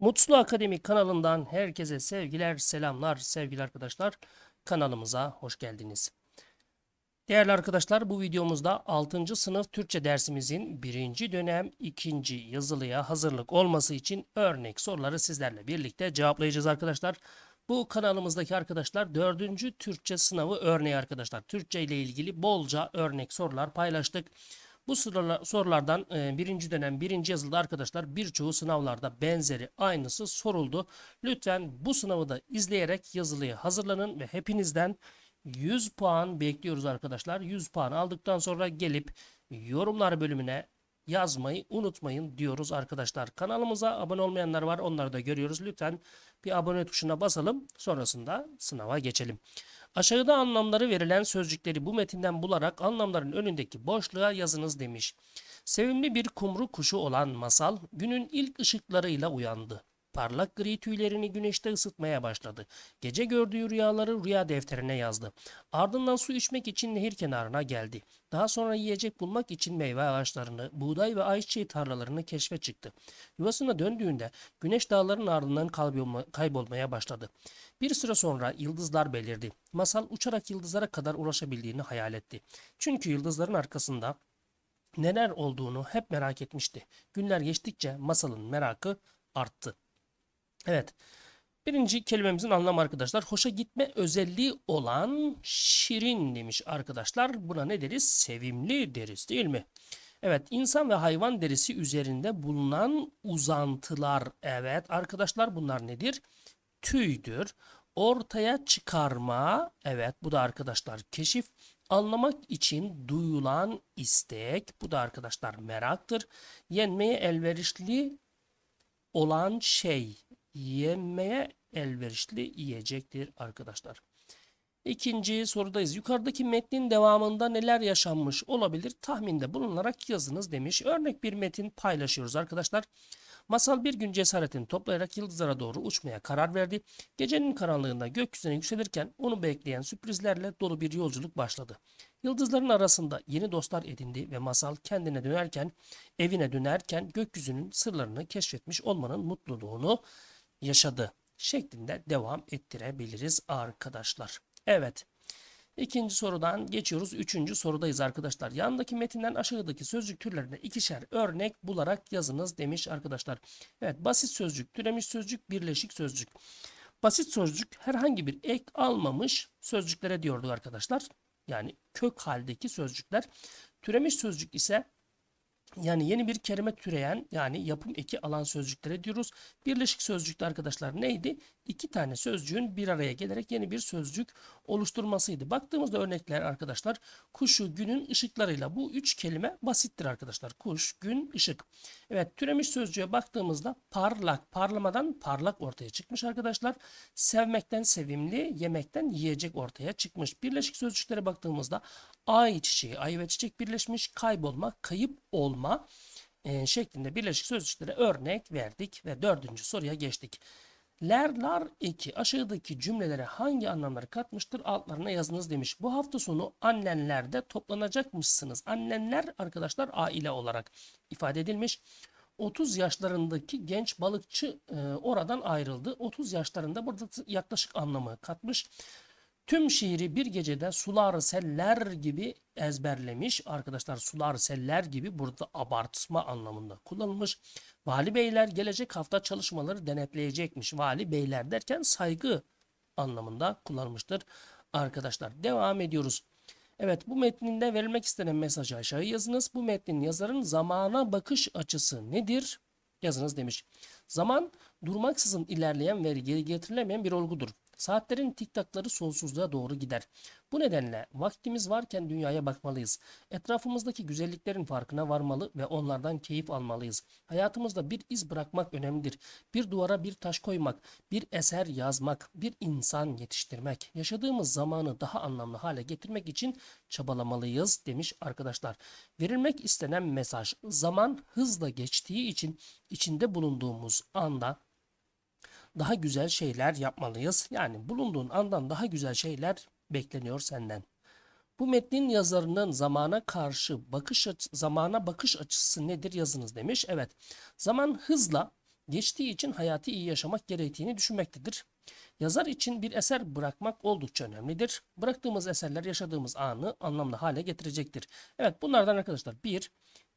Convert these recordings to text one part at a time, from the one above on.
Mutlu Akademi kanalından herkese sevgiler, selamlar sevgili arkadaşlar. Kanalımıza hoş geldiniz. Değerli arkadaşlar bu videomuzda 6. sınıf Türkçe dersimizin 1. dönem 2. yazılıya hazırlık olması için örnek soruları sizlerle birlikte cevaplayacağız arkadaşlar. Bu kanalımızdaki arkadaşlar 4. Türkçe sınavı örneği arkadaşlar. Türkçe ile ilgili bolca örnek sorular paylaştık. Bu sorular- sorulardan e, birinci dönem birinci yazılıda arkadaşlar birçoğu sınavlarda benzeri aynısı soruldu. Lütfen bu sınavı da izleyerek yazılıya hazırlanın ve hepinizden 100 puan bekliyoruz arkadaşlar. 100 puan aldıktan sonra gelip yorumlar bölümüne yazmayı unutmayın diyoruz arkadaşlar. Kanalımıza abone olmayanlar var onları da görüyoruz. Lütfen bir abone tuşuna basalım sonrasında sınava geçelim. Aşağıda anlamları verilen sözcükleri bu metinden bularak anlamların önündeki boşluğa yazınız demiş. Sevimli bir kumru kuşu olan masal günün ilk ışıklarıyla uyandı. Parlak gri tüylerini güneşte ısıtmaya başladı. Gece gördüğü rüyaları rüya defterine yazdı. Ardından su içmek için nehir kenarına geldi. Daha sonra yiyecek bulmak için meyve ağaçlarını, buğday ve ayçiçeği tarlalarını keşfe çıktı. Yuvasına döndüğünde güneş dağların ardından kaybolma- kaybolmaya başladı. Bir süre sonra yıldızlar belirdi. Masal uçarak yıldızlara kadar ulaşabildiğini hayal etti. Çünkü yıldızların arkasında neler olduğunu hep merak etmişti. Günler geçtikçe masalın merakı arttı. Evet. Birinci kelimemizin anlamı arkadaşlar. Hoşa gitme özelliği olan şirin demiş arkadaşlar. Buna ne deriz? Sevimli deriz değil mi? Evet insan ve hayvan derisi üzerinde bulunan uzantılar. Evet arkadaşlar bunlar nedir? Tüydür. Ortaya çıkarma. Evet bu da arkadaşlar keşif. Anlamak için duyulan istek. Bu da arkadaşlar meraktır. Yenmeye elverişli olan şey yenmeye elverişli yiyecektir arkadaşlar. İkinci sorudayız. Yukarıdaki metnin devamında neler yaşanmış olabilir? Tahminde bulunarak yazınız demiş. Örnek bir metin paylaşıyoruz arkadaşlar. Masal bir gün cesaretini toplayarak yıldızlara doğru uçmaya karar verdi. Gecenin karanlığında gökyüzüne yükselirken onu bekleyen sürprizlerle dolu bir yolculuk başladı. Yıldızların arasında yeni dostlar edindi ve masal kendine dönerken, evine dönerken gökyüzünün sırlarını keşfetmiş olmanın mutluluğunu yaşadı şeklinde devam ettirebiliriz arkadaşlar. Evet. İkinci sorudan geçiyoruz. Üçüncü sorudayız arkadaşlar. Yandaki metinden aşağıdaki sözcük türlerine ikişer örnek bularak yazınız demiş arkadaşlar. Evet basit sözcük, türemiş sözcük, birleşik sözcük. Basit sözcük herhangi bir ek almamış sözcüklere diyorduk arkadaşlar. Yani kök haldeki sözcükler. Türemiş sözcük ise yani yeni bir kelime türeyen yani yapım eki alan sözcüklere diyoruz. Birleşik sözcükte arkadaşlar neydi? İki tane sözcüğün bir araya gelerek yeni bir sözcük oluşturmasıydı. Baktığımızda örnekler arkadaşlar kuşu günün ışıklarıyla bu üç kelime basittir arkadaşlar. Kuş, gün, ışık. Evet türemiş sözcüğe baktığımızda parlak, parlamadan parlak ortaya çıkmış arkadaşlar. Sevmekten sevimli, yemekten yiyecek ortaya çıkmış. Birleşik sözcüklere baktığımızda ay çiçeği, ay ve çiçek birleşmiş, kaybolma, kayıp olma e, şeklinde birleşik sözcüklere örnek verdik ve dördüncü soruya geçtik. Lerlar eki aşağıdaki cümlelere hangi anlamları katmıştır altlarına yazınız demiş. Bu hafta sonu annenlerde toplanacakmışsınız. Annenler arkadaşlar aile olarak ifade edilmiş. 30 yaşlarındaki genç balıkçı e, oradan ayrıldı. 30 yaşlarında burada yaklaşık anlamı katmış. Tüm şiiri bir gecede sular seller gibi ezberlemiş. Arkadaşlar sular seller gibi burada abartma anlamında kullanılmış. Vali beyler gelecek hafta çalışmaları denetleyecekmiş. Vali beyler derken saygı anlamında kullanılmıştır. Arkadaşlar devam ediyoruz. Evet bu metninde verilmek istenen mesajı aşağı yazınız. Bu metnin yazarın zamana bakış açısı nedir? Yazınız demiş. Zaman durmaksızın ilerleyen ve geri getirilemeyen bir olgudur. Saatlerin tiktakları sonsuzluğa doğru gider. Bu nedenle vaktimiz varken dünyaya bakmalıyız. Etrafımızdaki güzelliklerin farkına varmalı ve onlardan keyif almalıyız. Hayatımızda bir iz bırakmak önemlidir. Bir duvara bir taş koymak, bir eser yazmak, bir insan yetiştirmek, yaşadığımız zamanı daha anlamlı hale getirmek için çabalamalıyız demiş arkadaşlar. Verilmek istenen mesaj zaman hızla geçtiği için içinde bulunduğumuz anda daha güzel şeyler yapmalıyız. Yani bulunduğun andan daha güzel şeyler bekleniyor senden. Bu metnin yazarının zamana karşı bakış açı, zamana bakış açısı nedir yazınız demiş. Evet. Zaman hızla geçtiği için hayatı iyi yaşamak gerektiğini düşünmektedir. Yazar için bir eser bırakmak oldukça önemlidir. Bıraktığımız eserler yaşadığımız anı anlamlı hale getirecektir. Evet bunlardan arkadaşlar 1,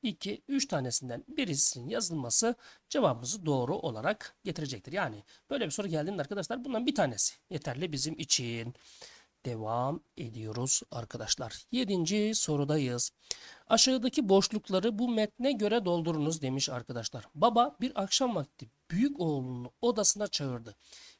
2, 3 tanesinden birisinin yazılması cevabımızı doğru olarak getirecektir. Yani böyle bir soru geldiğinde arkadaşlar bundan bir tanesi yeterli bizim için. Devam ediyoruz arkadaşlar. Yedinci sorudayız. Aşağıdaki boşlukları bu metne göre doldurunuz demiş arkadaşlar. Baba bir akşam vakti büyük oğlunu odasına çağırdı.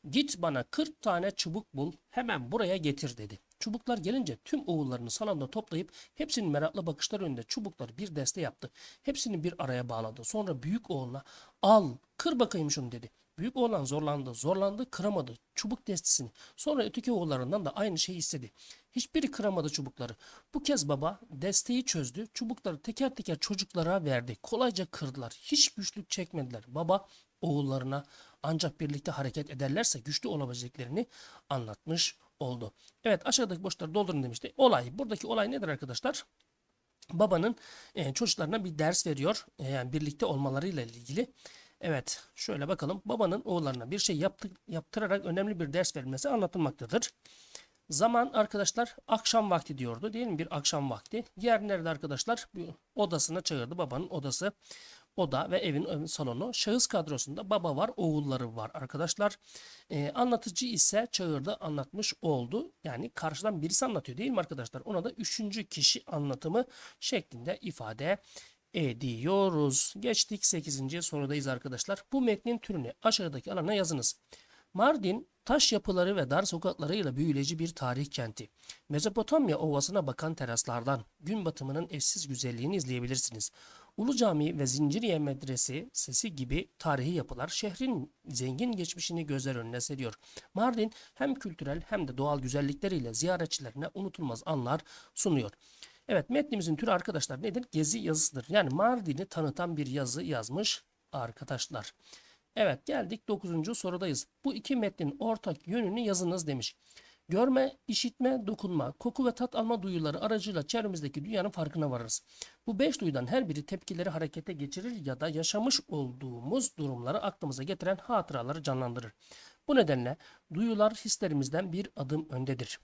Git bana 40 tane çubuk bul hemen buraya getir dedi. Çubuklar gelince tüm oğullarını salonda toplayıp hepsinin meraklı bakışlar önünde çubukları bir deste yaptı. Hepsini bir araya bağladı. Sonra büyük oğluna al kır bakayım şunu dedi. Büyük oğlan zorlandı, zorlandı, kıramadı çubuk destesini. Sonra öteki oğullarından da aynı şeyi istedi. Hiçbiri kıramadı çubukları. Bu kez baba desteği çözdü. Çubukları teker teker çocuklara verdi. Kolayca kırdılar. Hiç güçlük çekmediler. Baba oğullarına ancak birlikte hareket ederlerse güçlü olabileceklerini anlatmış oldu. Evet aşağıdaki boşları doldurun demişti. Olay. Buradaki olay nedir arkadaşlar? Babanın e, çocuklarına bir ders veriyor. E, yani birlikte olmalarıyla ilgili. Evet şöyle bakalım. Babanın oğullarına bir şey yaptı, yaptırarak önemli bir ders verilmesi anlatılmaktadır. Zaman arkadaşlar akşam vakti diyordu değil mi? Bir akşam vakti. Yer nerede arkadaşlar? Odasına çağırdı babanın odası. Oda ve evin salonu. Şahıs kadrosunda baba var, oğulları var arkadaşlar. Ee, anlatıcı ise çağırdı, anlatmış oldu. Yani karşıdan birisi anlatıyor değil mi arkadaşlar? Ona da üçüncü kişi anlatımı şeklinde ifade ediyoruz. Geçtik 8. sorudayız arkadaşlar. Bu metnin türünü aşağıdaki alana yazınız. Mardin taş yapıları ve dar sokaklarıyla büyüleyici bir tarih kenti. Mezopotamya ovasına bakan teraslardan gün batımının eşsiz güzelliğini izleyebilirsiniz. Ulu Cami ve Zinciriye Medresi sesi gibi tarihi yapılar şehrin zengin geçmişini gözler önüne seriyor. Mardin hem kültürel hem de doğal güzellikleriyle ziyaretçilerine unutulmaz anlar sunuyor. Evet metnimizin türü arkadaşlar nedir? Gezi yazısıdır. Yani Mardin'i tanıtan bir yazı yazmış arkadaşlar. Evet geldik 9. sorudayız. Bu iki metnin ortak yönünü yazınız demiş. Görme, işitme, dokunma, koku ve tat alma duyuları aracıyla çevremizdeki dünyanın farkına varırız. Bu beş duyudan her biri tepkileri harekete geçirir ya da yaşamış olduğumuz durumları aklımıza getiren hatıraları canlandırır. Bu nedenle duyular hislerimizden bir adım öndedir.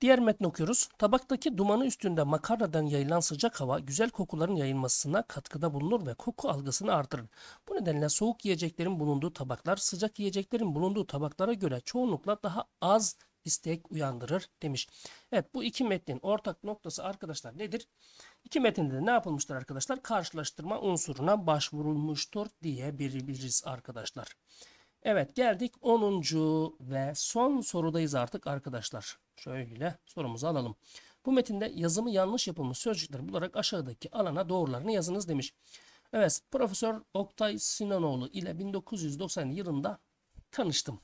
Diğer metni okuyoruz. Tabaktaki dumanı üstünde makarnadan yayılan sıcak hava güzel kokuların yayılmasına katkıda bulunur ve koku algısını artırır. Bu nedenle soğuk yiyeceklerin bulunduğu tabaklar sıcak yiyeceklerin bulunduğu tabaklara göre çoğunlukla daha az istek uyandırır demiş. Evet bu iki metnin ortak noktası arkadaşlar nedir? İki metinde de ne yapılmıştır arkadaşlar? Karşılaştırma unsuruna başvurulmuştur diyebiliriz arkadaşlar. Evet geldik 10. ve son sorudayız artık arkadaşlar. Şöyle sorumuzu alalım. Bu metinde yazımı yanlış yapılmış sözcükleri bularak aşağıdaki alana doğrularını yazınız demiş. Evet Profesör Oktay Sinanoğlu ile 1990 yılında tanıştım.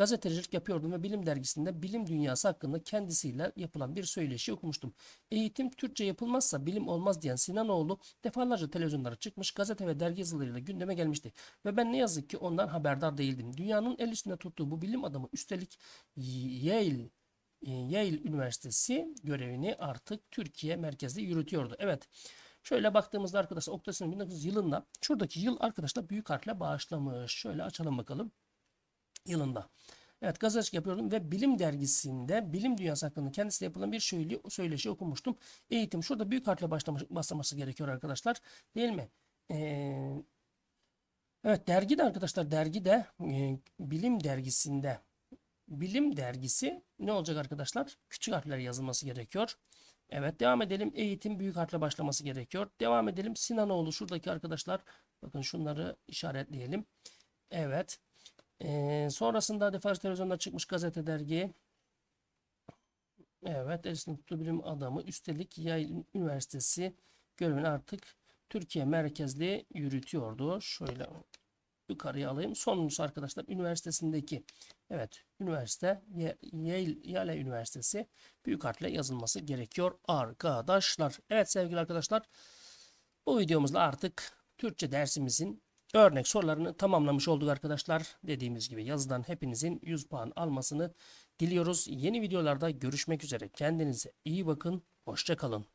Gazetecilik yapıyordum ve bilim dergisinde bilim dünyası hakkında kendisiyle yapılan bir söyleşi okumuştum. Eğitim Türkçe yapılmazsa bilim olmaz diyen Sinanoğlu defalarca televizyonlara çıkmış, gazete ve dergi yazılarıyla gündeme gelmişti. Ve ben ne yazık ki ondan haberdar değildim. Dünyanın el üstünde tuttuğu bu bilim adamı üstelik Yale Yale Üniversitesi görevini artık Türkiye merkezli yürütüyordu. Evet. Şöyle baktığımızda arkadaşlar Oktay'ın 1900 yılında şuradaki yıl arkadaşlar büyük harfle bağışlamış. Şöyle açalım bakalım. Yılında. Evet gazetecilik yapıyordum ve bilim dergisinde bilim dünyası hakkında kendisiyle yapılan bir şöyle, söyleşi okumuştum. Eğitim şurada büyük harfle başlamış, başlaması gerekiyor arkadaşlar. Değil mi? Ee, evet dergi de arkadaşlar dergi de e, bilim dergisinde bilim dergisi ne olacak arkadaşlar? Küçük harfler yazılması gerekiyor. Evet devam edelim. Eğitim büyük harfle başlaması gerekiyor. Devam edelim. Sinanoğlu şuradaki arkadaşlar. Bakın şunları işaretleyelim. Evet. Ee, sonrasında defalarca televizyonda çıkmış gazete dergi. Evet. Eski Tuttu Bilim Adamı. Üstelik Yale Üniversitesi görevini artık Türkiye merkezli yürütüyordu. Şöyle yukarıya alayım. Sonuncusu arkadaşlar üniversitesindeki evet üniversite Yale, Yale Üniversitesi büyük harfle yazılması gerekiyor arkadaşlar. Evet sevgili arkadaşlar bu videomuzla artık Türkçe dersimizin örnek sorularını tamamlamış olduk arkadaşlar. Dediğimiz gibi yazıdan hepinizin 100 puan almasını diliyoruz. Yeni videolarda görüşmek üzere. Kendinize iyi bakın. Hoşçakalın.